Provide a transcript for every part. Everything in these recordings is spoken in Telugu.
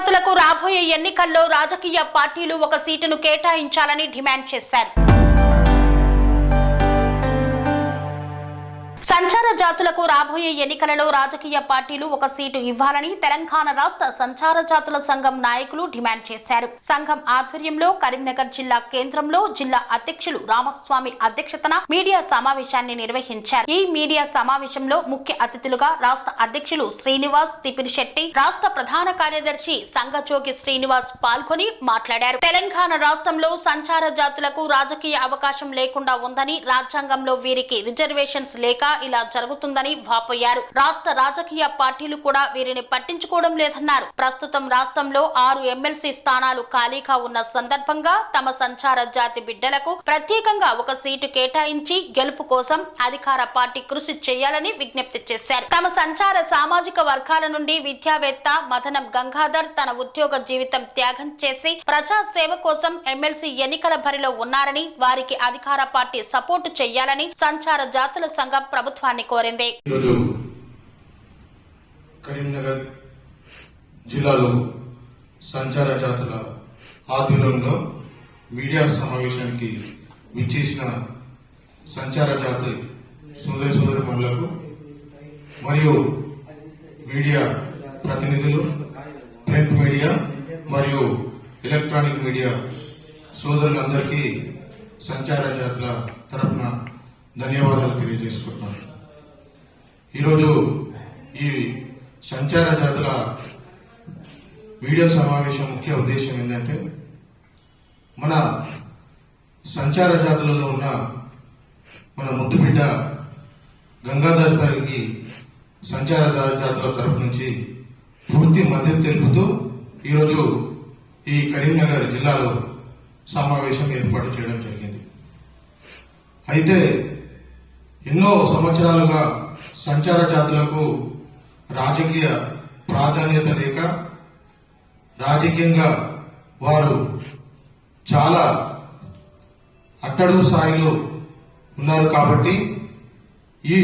జాతులకు రాబోయే ఎన్నికల్లో రాజకీయ పార్టీలు ఒక సీటును కేటాయించాలని డిమాండ్ చేశారు. సంచార జాతులకు రాబోయే ఎన్నికలలో రాజకీయ పార్టీలు ఒక సీటు ఇవ్వాలని తెలంగాణ రాష్ట్ర సంచార జాతుల సంఘం నాయకులు డిమాండ్ చేశారు. సంఘం ఆధ్వర్యంలో కరీంనగర్ జిల్లా కేంద్రంలో జిల్లా అధ్యక్షులు రామస్వామి అధ్యక్షతన మీడియా సమావేశాన్ని నిర్వహించారు. ఈ మీడియా సమావేశంలో ముఖ్య అతిథులుగా రాష్ట్ర అధ్యక్షులు శ్రీనివాస్ తిపిన్ శెట్టి రాష్ట్ర ప్రధాన కార్యదర్శి సంఘచోకి శ్రీనివాస్ పాల్గొని మాట్లాడారు. తెలంగాణ రాష్ట్రంలో సంచార జాతులకు రాజకీయ అవకాశం లేకుండా ఉందని రాజ్యాంగంలో వీరికి రిజర్వేషన్స్ లేక ఇలా జరుగుతుందని వాపోయారు. రాష్ట్ర రాజకీయ పార్టీలు కూడా వీరిని పట్టించుకోవడం లేదన్నారు. ప్రస్తుతం రాష్ట్రంలో ఆరు ఎమ్మెల్సీ స్థానాలు ఖాళీగా ఉన్న సందర్భంగా తమ సంచార జాతి బిడ్డలకు ప్రత్యేకంగా ఒక సీటు కేటాయించి గెలుపు కోసం అధికార పార్టీ కృషి చేయాలని విజ్ఞప్తి చేశారు. తమ సంచార సామాజిక వర్గాల నుండి విద్యావేత్త మదనం గంగాధర్ తన ఉద్యోగ జీవితం త్యాగం చేసి ప్రజా సేవ కోసం ఎమ్మెల్సీ ఎన్నికల బరిలో ఉన్నారని వారికి అధికార పార్టీ సపోర్టు చేయాలని సంచార జాతుల సంఘం ప్రభుత్వాన్ని కోరింది. కరీంనగర్ జిల్లాలో సంచార జాతుల ఆధ్వర్యంలో మీడియా సమావేశానికి విచ్చేసిన సంచార జాతి సోదరి సోదరి మనులకు మరియు మీడియా ప్రతినిధులు ప్రింట్ మీడియా మరియు ఎలక్ట్రానిక్ మీడియా సోదరులందరికీ సంచార జాతుల తరఫున ధన్యవాదాలు తెలియజేసుకుంటున్నాను. ఈరోజు ఈ సంచార జాతుల వీడియో సమావేశం ముఖ్య ఉద్దేశం ఏంటంటే మన సంచార జాతులలో ఉన్న మన ముద్దుబిడ్డ గంగాధర్ సారికి సంచార జాతుల తరపు నుంచి పూర్తి మద్దతు తెలుపుతూ ఈరోజు ఈ కరీంనగర్ జిల్లాలో సమావేశం ఏర్పాటు చేయడం జరిగింది. అయితే ఎన్నో సంవత్సరాలుగా సంచార జాతులకు రాజకీయ ప్రాధాన్యత లేక రాజకీయంగా వారు చాలా అట్టడుగు స్థాయిలో ఉన్నారు కాబట్టి ఈ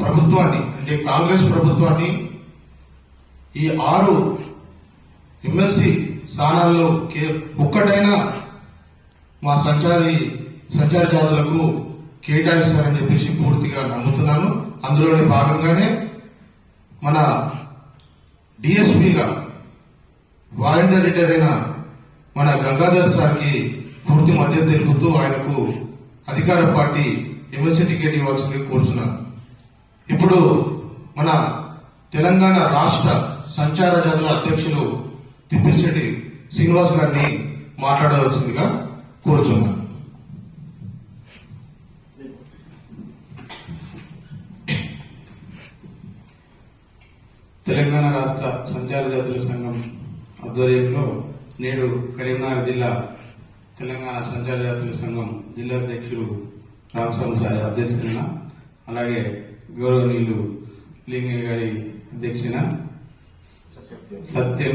ప్రభుత్వాన్ని అంటే కాంగ్రెస్ ప్రభుత్వాన్ని ఈ ఆరు ఎమ్మెల్సీ స్థానాల్లో కే- ఒక్కటైనా మా సంచారి సంచార జాతులకు కేటాయిస్తారని చెప్పేసి పూర్తిగా నమ్ముతున్నాను. అందులోని భాగంగానే మన డిఎస్పీగా వాలంటీర్ రిటైర్ అయిన మన గంగాధర్ సార్కి పూర్తి మద్దతు తెలుపుతూ ఆయనకు అధికార పార్టీ ఎమ్మెల్సీ టికెట్ ఇవ్వాల్సింది కోరుచున్నాను. ఇప్పుడు మన తెలంగాణ రాష్ట్ర సంచార జాతుల అధ్యక్షులు తిప్పిశెట్టి శ్రీనివాస్ గారిని మాట్లాడవలసిందిగా కోరుచున్నాను. తెలంగాణ రాష్ట్ర సంచార జాతుల సంఘం ఆధ్వర్యంలో నేడు కరీంనగర్ జిల్లా తెలంగాణ సంచార జాతుల సంఘం జిల్లా అధ్యక్షులు రామస్వామి సారి అధ్యక్షతన అలాగే గౌరవనీయులు లింగయ్య గారి అధ్యక్షన సత్యం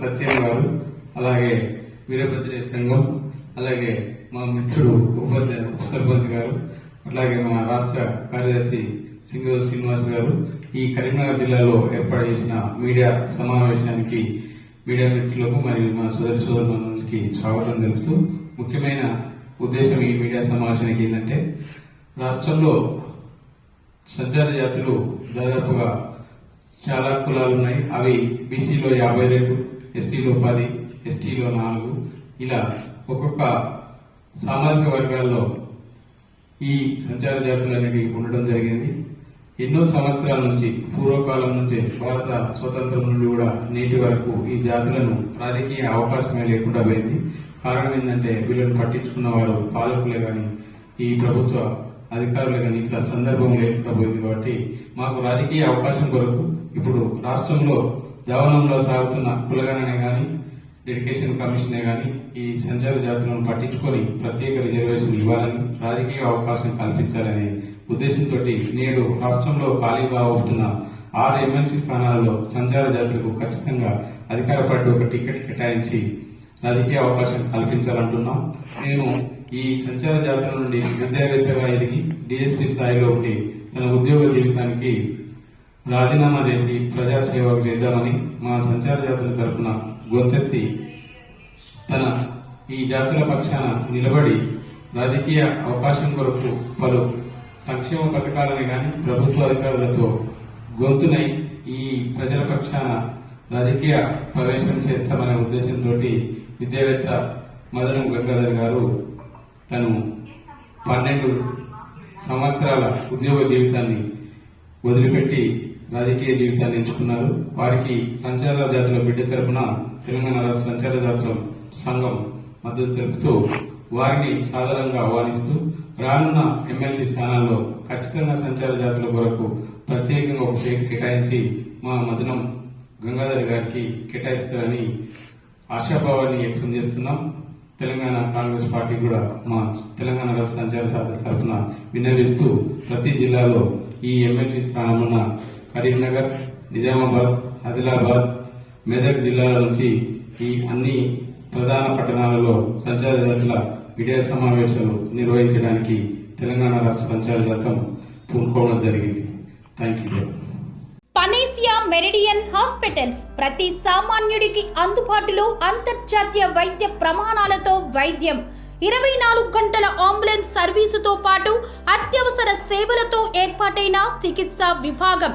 సత్యం గారు అలాగే వీరభద్ర సంఘం అలాగే మా మిత్రుడు ఉపాధ్యాయ ఉప సర్పంచ్ గారు అలాగే మా రాష్ట్ర కార్యదర్శి సింగో శ్రీనివాస్ గారు ఈ కరీంనగర్ జిల్లాలో ఏర్పాటు చేసిన మీడియా సమావేశానికి మీడియా మిత్రులకు మరియు మా సోదరి సోదరులకి స్వాగతం తెలుపుతూ ముఖ్యమైన ఉద్దేశం ఈ మీడియా సమావేశానికి ఏంటంటే రాష్ట్రంలో సంచార జాతులు దాదాపుగా చాలా కులాలు ఉన్నాయి. అవి బీసీలో యాభై రెండు ఎస్సీలో పది ఎస్టీలో నాలుగు. ఇలా ఒక్కొక్క సామాజిక వర్గాల్లో ఈ సంచార జాతులు అనేవి ఉండడం జరిగింది. ఎన్నో సంవత్సరాల నుంచి పూర్వకాలం నుంచి భారత స్వతంత్రం నుండి కూడా నేటి వరకు ఈ జాతులను రాజకీయ అవకాశమే లేకుండా పోయింది. కారణం ఏంటంటే వీళ్ళని పట్టించుకున్న వారు పాలకులే కానీ ఈ ప్రభుత్వ అధికారులే కానీ ఇట్లా సందర్భం లేకుండా పోయింది కాబట్టి మాకు రాజకీయ అవకాశం కొరకు ఇప్పుడు రాష్ట్రంలో జవనంలో సాగుతున్న కులగణనే కానీ డెడికేషన్ కమిషనే కానీ ఈ సంచార జాతులను పట్టించుకొని ప్రత్యేక రిజర్వేషన్ ఇవ్వాలని రాజకీయ అవకాశం కల్పించాలని ఉద్దేశంతో నేడు రాష్ట్రంలో ఖాళీగా వస్తున్న ఆరు ఎమ్మెల్సీ స్థానాలలో సంచార జాతులకు ఖచ్చితంగా అధికార పార్టీ ఒక టికెట్ కేటాయించి రాజకీయ అవకాశం కల్పించాలంటున్నాం. నేను ఈ సంచార జాతుల నుండి విద్యావేత్తగా ఎదిగి డిఎస్పీ స్థాయిలో ఉండి తన ఉద్యోగ జీవితానికి రాజీనామా చేసి ప్రజాసేవకు చేద్దామని మా సంచార జాతుల తరఫున గొంతెత్తి తన ఈ జాతుల పక్షాన నిలబడి రాజకీయ అవకాశం కొరకు పలు సంక్షేమ పథకాలను కానీ ప్రభుత్వ అధికారులతో గొంతునై ఈ ప్రజల పక్షాన రాజకీయ ప్రవేశం చేస్తామనే ఉద్దేశంతో విద్యావేత్త మదనం గంగాధర్ గారు తను పన్నెండు సంవత్సరాల ఉద్యోగ జీవితాన్ని వదిలిపెట్టి రాజకీయ జీవితాన్ని ఎంచుకున్నారు. వారికి సంచార జాతుల బిడ్డ తరపున తెలంగాణ రాష్ట్ర సంచార జాతుల సంఘం మద్దతు తెలుపుతూ వారిని సాధారణంగా ఆహ్వానిస్తూ రానున్న ఎమ్మెల్సీ స్థానాల్లో ఖచ్చితంగా సంచార జాతుల కొరకు ప్రత్యేకంగా ఒక సీట్ కేటాయించి మా మదనం గంగాధర్ గారికి కేటాయిస్తారని ఆశాభావాన్ని వ్యక్తం చేస్తున్నాం. తెలంగాణ కాంగ్రెస్ పార్టీ కూడా మా తెలంగాణ రాష్ట్ర సంచార శాఖ తరఫున విన్నవిస్తూ ప్రతి జిల్లాలో ఈ ఎమ్మెల్సీ స్థానమున్న కరీంనగర్ నిజామాబాద్ ఆదిలాబాద్ మెదక్ జిల్లాల నుంచి ఈ అన్ని ప్రధాన పట్టణాలలో దశల మీడియా సమావేశాలు నిర్వహించడానికి తెలంగాణ రాష్ట్ర సంచార జాతం పూనుకోవడం జరిగింది. Thank you Panacea Meridian hospitals ప్రతి సామాన్యుడికి అందుబాటులో అంతర్జాతీయ వైద్య ప్రమాణాలతో వైద్యం. ఇరవై నాలుగు గంటల అంబులెన్స్ సర్వీసుతో పాటు అత్యవసర సేవలతో ఏర్పాటైన చికిత్సా విభాగం.